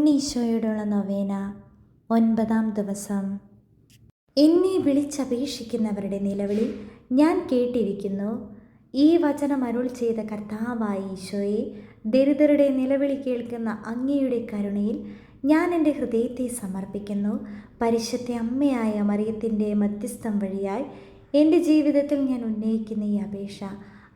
ഉണ്ണീശോയോടുള്ള നൊവേന ഒൻപതാം ദിവസം. എന്നെ വിളിച്ചപേക്ഷിക്കുന്നവരുടെ നിലവിളി ഞാൻ കേട്ടിരിക്കുന്നു. ഈ വചനം അരുൾ ചെയ്ത കർത്താവായ ഈശോയെ ദരിദ്രരുടെ നിലവിളി കേൾക്കുന്ന അങ്ങയുടെ കരുണയിൽ ഞാൻ എന്റെ ഹൃദയത്തെ സമർപ്പിക്കുന്നു. പരിശുദ്ധ അമ്മയായ മറിയത്തിന്റെ മധ്യസ്ഥം വഴിയായി എന്റെ ജീവിതത്തിൽ ഞാൻ ഉന്നയിക്കുന്ന ഈ അപേക്ഷ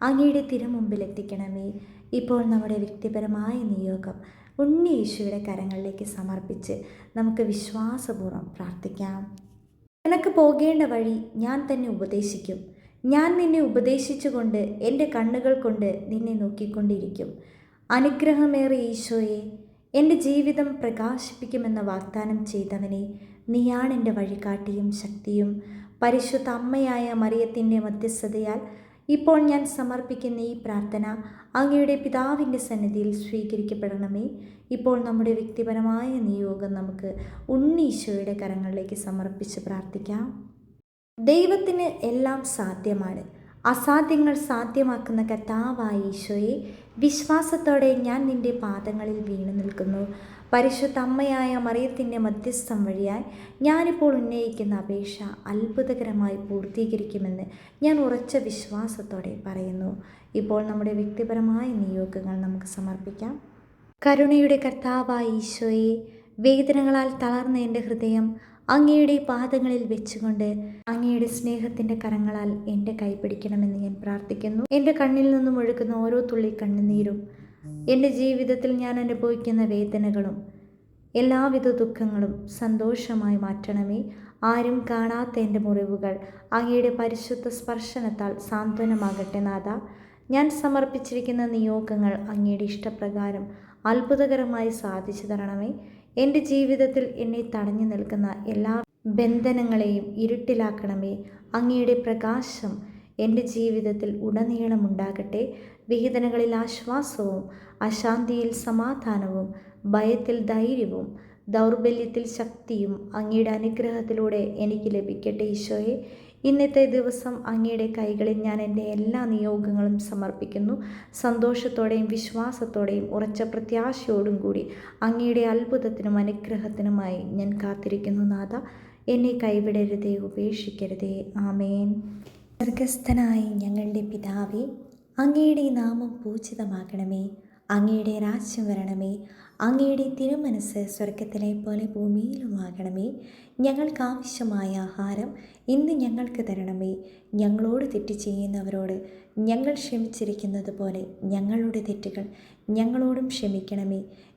അങ്ങയുടെ തിരുമുമ്പിൽ എത്തിക്കണമേ. ഇപ്പോൾ നമ്മുടെ വ്യക്തിപരമായ നിയോഗം ഉണ്ണി ഈശോയുടെ കരങ്ങളിലേക്ക് സമർപ്പിച്ച് നമുക്ക് വിശ്വാസപൂർവം പ്രാർത്ഥിക്കാം. നിനക്ക് പോകേണ്ട വഴി ഞാൻ തന്നെ ഉപദേശിക്കും. ഞാൻ നിന്നെ ഉപദേശിച്ചുകൊണ്ട് എന്റെ കണ്ണുകൾ കൊണ്ട് നിന്നെ നോക്കിക്കൊണ്ടിരിക്കും. അനുഗ്രഹമേറെ ഈശോയെ എന്റെ ജീവിതം പ്രകാശിപ്പിക്കുമെന്ന വാഗ്ദാനം ചെയ്തവനെ നീയാണ് എന്റെ വഴികാട്ടിയും ശക്തിയും. പരിശുദ്ധ അമ്മയായ മറിയത്തിന്റെ മധ്യസ്ഥതയാൽ ഇപ്പോൾ ഞാൻ സമർപ്പിക്കുന്ന ഈ പ്രാർത്ഥന അങ്ങയുടെ പിതാവിന്റെ സന്നിധിയിൽ സ്വീകരിക്കപ്പെടണമേ. ഇപ്പോൾ നമ്മുടെ വ്യക്തിപരമായ നിയോഗം നമുക്ക് ഉണ്ണീശോയുടെ കരങ്ങളിലേക്ക് സമർപ്പിച്ച് പ്രാർത്ഥിക്കാം. ദൈവത്തിന് എല്ലാം സാധ്യമാണ്. അസാധ്യങ്ങൾ സാധ്യമാക്കുന്ന കർത്താവായ ഈശോയെ വിശ്വാസത്തോടെ ഞാൻ നിന്റെ പാദങ്ങളിൽ വീണു നിൽക്കുന്നു. പരിശുദ്ധ അമ്മയായ മറിയത്തിന്റെ മധ്യസ്ഥം വഴിയായി ഞാനിപ്പോൾ ഉന്നയിക്കുന്ന അപേക്ഷ അത്ഭുതകരമായി പൂർത്തീകരിക്കുമെന്ന് ഞാൻ ഉറച്ച വിശ്വാസത്തോടെ പറയുന്നു. ഇപ്പോൾ നമ്മുടെ വ്യക്തിപരമായ നിയോഗങ്ങൾ നമുക്ക് സമർപ്പിക്കാം. കരുണയുടെ കർത്താവായ ഈശോയെ വേദനകളാൽ തളർന്ന എന്റെ ഹൃദയം അങ്ങയുടെ പാദങ്ങളിൽ വെച്ചുകൊണ്ട് അങ്ങയുടെ സ്നേഹത്തിന്റെ കരങ്ങളാൽ എന്റെ കൈ പിടിക്കണമെന്ന് ഞാൻ പ്രാർത്ഥിക്കുന്നു. എന്റെ കണ്ണിൽ നിന്നും ഒഴുകുന്ന ഓരോ തുള്ളി കണ്ണുനീരും എന്റെ ജീവിതത്തിൽ ഞാൻ അനുഭവിക്കുന്ന വേദനകളും എല്ലാവിധ ദുഃഖങ്ങളും സന്തോഷമായി മാറ്റണമേ. ആരും കാണാത്ത എന്റെ മുറിവുകൾ അങ്ങയുടെ പരിശുദ്ധ സ്പർശനത്താൽ സാന്ത്വനമാകട്ടെ നാഥ. ഞാൻ സമർപ്പിച്ചിരിക്കുന്ന നിയോഗങ്ങൾ അങ്ങയുടെ ഇഷ്ടപ്രകാരം അത്ഭുതകരമായി സാധിച്ചു തരണമേ. എന്റെ ജീവിതത്തിൽ എന്നെ തടഞ്ഞു നിൽക്കുന്ന എല്ലാ ബന്ധനങ്ങളെയും ഇരുട്ടിലാക്കണമേ. അങ്ങയുടെ പ്രകാശം എന്റെ ജീവിതത്തിൽ ഉടനീളമുണ്ടാകട്ടെ വിഹിതനകളിൽ ആശ്വാസവും അശാന്തിയിൽ സമാധാനവും ഭയത്തിൽ ധൈര്യവും ദൗർബല്യത്തിൽ ശക്തിയും അങ്ങയുടെ അനുഗ്രഹത്തിലൂടെ എനിക്ക് ലഭിക്കട്ടെ ഈശോയെ. ഇന്നത്തെ ദിവസം അങ്ങയുടെ കൈകളിൽ ഞാൻ എന്റെ എല്ലാ നിയോഗങ്ങളും സമർപ്പിക്കുന്നു. സന്തോഷത്തോടെയും വിശ്വാസത്തോടെയും ഉറച്ച പ്രത്യാശയോടും കൂടി അങ്ങയുടെ അത്ഭുതത്തിനും അനുഗ്രഹത്തിനുമായി ഞാൻ കാത്തിരിക്കുന്നു നാഥ. എന്നെ കൈവിടരുതേ ഉപേക്ഷിക്കരുതേ. ആമേൻ. സ്വർഗസ്ഥനായി ഞങ്ങളുടെ പിതാവേ അങ്ങയുടെ നാമം പൂജിതമാകണമേ അങ്ങയുടെ രാജ്യം വരണമേ അങ്ങയുടെ തിരുമനസ് സ്വർഗത്തിലെ പോലെ ഭൂമിയിലുമാകണമേ ഞങ്ങൾക്ക് ആവശ്യമായ ആഹാരം ഇന്ന് ഞങ്ങൾക്ക് തരണമേ. ഞങ്ങളോട് തെറ്റ് ചെയ്യുന്നവരോട് ഞങ്ങൾ ക്ഷമിച്ചിരിക്കുന്നത് പോലെ ഞങ്ങളുടെ തെറ്റുകൾ ഞങ്ങളോടും ക്ഷമിക്കണമേ.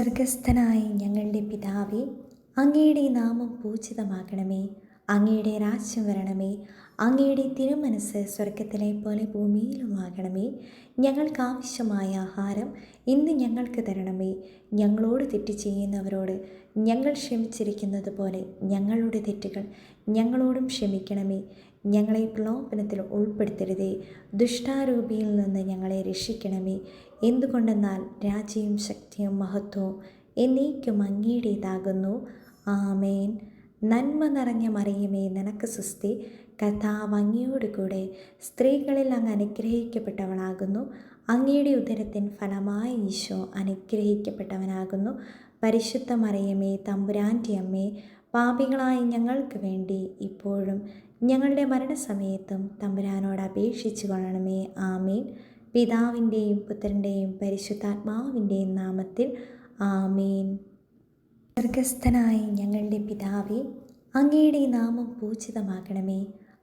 സ്വർഗസ്ഥനായ ഞങ്ങളുടെ പിതാവേ അങ്ങയുടെ നാമം പൂജിതമാകണമേ അങ്ങയുടെ രാജ്യം വരണമേ അങ്ങയുടെ തിരുമനസ് സ്വർഗത്തിലെ പോലെ ഭൂമിയിലുമാകണമേ ഞങ്ങൾക്ക് ആവശ്യമായ ആഹാരം ഇന്ന് ഞങ്ങൾക്ക് തരണമേ. ഞങ്ങളോട് തെറ്റ് ചെയ്യുന്നവരോട് ഞങ്ങൾ ക്ഷമിച്ചിരിക്കുന്നത് പോലെ ഞങ്ങളുടെ തെറ്റുകൾ ഞങ്ങളോടും ക്ഷമിക്കണമേ. ഞങ്ങളെ പ്രലോഭനത്തിൽ ഉൾപ്പെടുത്തരുതേ. ദുഷ്ടാരൂപിയിൽ നിന്ന് ഞങ്ങളെ രക്ഷിക്കണമേ. എന്തുകൊണ്ടെന്നാൽ രാജ്യവും ശക്തിയും മഹത്വവും എന്നേക്കും അങ്ങയുടേതാകുന്നു ആമേൻ. നന്മ നിറഞ്ഞ മറിയമേ നിനക്ക് സുസ്തി കഥാവ് അങ്ങയോട് കൂടെ സ്ത്രീകളിൽ അങ്ങ് അനുഗ്രഹിക്കപ്പെട്ടവളാകുന്നു. അങ്ങയുടെ ഉദരത്തിൻ ഫലമായ ഈശോ അനുഗ്രഹിക്കപ്പെട്ടവനാകുന്നു. പരിശുദ്ധ മറിയമേ തമ്പുരാന്റെ അമ്മേ പാപികളായ ഞങ്ങൾക്ക് വേണ്ടി ഇപ്പോഴും ഞങ്ങളുടെ മരണസമയത്തും തമ്പുരാനോട് അപേക്ഷിച്ചു കൊള്ളണമേ ആമേൻ. പിതാവിന്റെയും പുത്രന്റെയും പരിശുദ്ധാത്മാവിന്റെയും നാമത്തിൽ ആമേൻ. സ്വർഗസ്ഥനായ ഞങ്ങളുടെ പിതാവേ അങ്ങയുടെ നാമം പൂജിതമാകണമേ.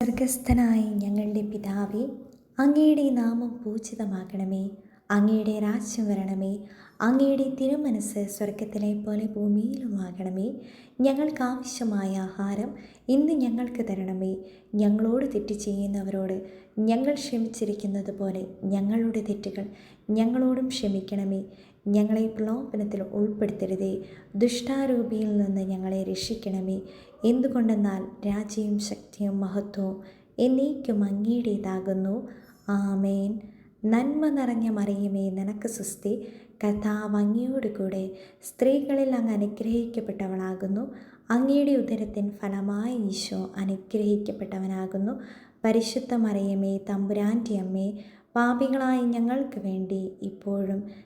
സ്വർഗസ്ഥനായ ഞങ്ങളുടെ പിതാവേ അങ്ങയുടെ നാമം പൂജിതമാകണമേ. അങ്ങയുടെ രാജ്യം വരണമേ. അങ്ങയുടെ തിരുമനസ് സ്വർഗത്തിലെ പോലെ ഭൂമിയിലുമാകണമേ ഞങ്ങൾക്ക് ആവശ്യമായ ആഹാരം ഇന്ന് ഞങ്ങൾക്ക് തരണമേ. ഞങ്ങളോട് തെറ്റ് ചെയ്യുന്നവരോട് ഞങ്ങൾ ക്ഷമിച്ചിരിക്കുന്നത് പോലെ ഞങ്ങളുടെ തെറ്റുകൾ ഞങ്ങളോടും ക്ഷമിക്കണമേ. ഞങ്ങളെ പ്രലോഭനത്തിൽ ഉൾപ്പെടുത്തരുതേ. ദുഷ്ടാരൂപിയിൽ നിന്ന് ഞങ്ങളെ രക്ഷിക്കണമേ. എന്തുകൊണ്ടെന്നാൽ രാജ്യവും ശക്തിയും മഹത്വവും എന്നേക്കും അങ്ങയുടേതാകുന്നു ആമേൻ. നന്മ നിറഞ്ഞ മറിയമേ നിനക്ക് സുസ്തി കഥാവ് അങ്ങയോട് കൂടെ സ്ത്രീകളിൽ അങ്ങ് അനുഗ്രഹിക്കപ്പെട്ടവളാകുന്നു. അങ്ങയുടെ ഉദരത്തിൻ ഫലമായ ഈശോ അനുഗ്രഹിക്കപ്പെട്ടവനാകുന്നു. പരിശുദ്ധ മറിയമേ തമ്പുരാന്റെ അമ്മേ പാപികളായ ഞങ്ങൾക്ക് വേണ്ടി ഇപ്പോഴും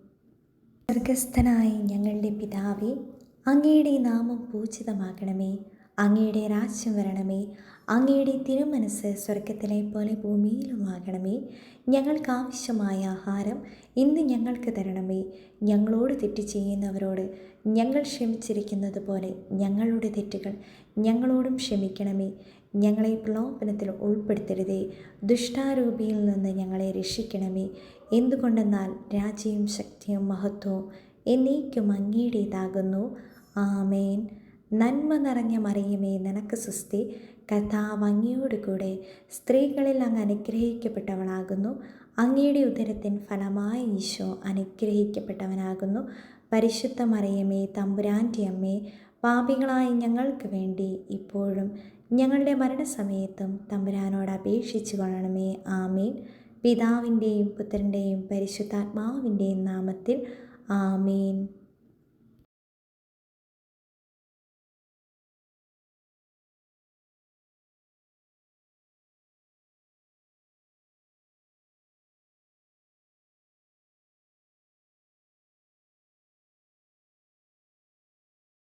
സ്വർഗസ്ഥനായ ഞങ്ങളുടെ പിതാവേ അങ്ങയുടെ നാമം പൂജിതമാകണമേ അങ്ങയുടെ രാജ്യം വരണമേ അങ്ങയുടെ തിരുമനസ് സ്വർഗത്തിലെ പോലെ ഭൂമിയിലുമാകണമേ ഞങ്ങൾക്ക് ആവശ്യമായ ആഹാരം ഇന്ന് ഞങ്ങൾക്ക് തരണമേ. ഞങ്ങളോട് തെറ്റ് ചെയ്യുന്നവരോട് ഞങ്ങൾ ക്ഷമിച്ചിരിക്കുന്നത് പോലെ ഞങ്ങളുടെ തെറ്റുകൾ ഞങ്ങളോടും ക്ഷമിക്കണമേ. ഞങ്ങളെ പ്രലോഭനത്തിൽ ഉൾപ്പെടുത്തരുതേ. ദുഷ്ടാരൂപിയിൽ നിന്ന് ഞങ്ങളെ രക്ഷിക്കണമേ. എന്തുകൊണ്ടെന്നാൽ രാജ്യവും ശക്തിയും മഹത്വവും എന്നേക്കും അങ്ങയുടേതാകുന്നു ആമേൻ. നന്മ നിറഞ്ഞ മറിയമേ നിനക്ക് സുസ്തി കഥാവങ്ങിയോട് കൂടെ സ്ത്രീകളിൽ അങ്ങ് അനുഗ്രഹിക്കപ്പെട്ടവളാകുന്നു. അങ്ങയുടെ ഉദരത്തിൻ ഫലമായ ഈശോ അനുഗ്രഹിക്കപ്പെട്ടവനാകുന്നു. പരിശുദ്ധ മറിയമേ തമ്പുരാന്റെ അമ്മേ പാപികളായ ഞങ്ങൾക്ക് വേണ്ടി ഇപ്പോഴും ഞങ്ങളുടെ മരണസമയത്തും തമ്പുരാനോട് അപേക്ഷിച്ചു കൊള്ളണമേ ആമേൻ. പിതാവിന്റെയും പുത്രന്റെയും പരിശുദ്ധാത്മാവിന്റെയും നാമത്തിൽ ആമേൻ.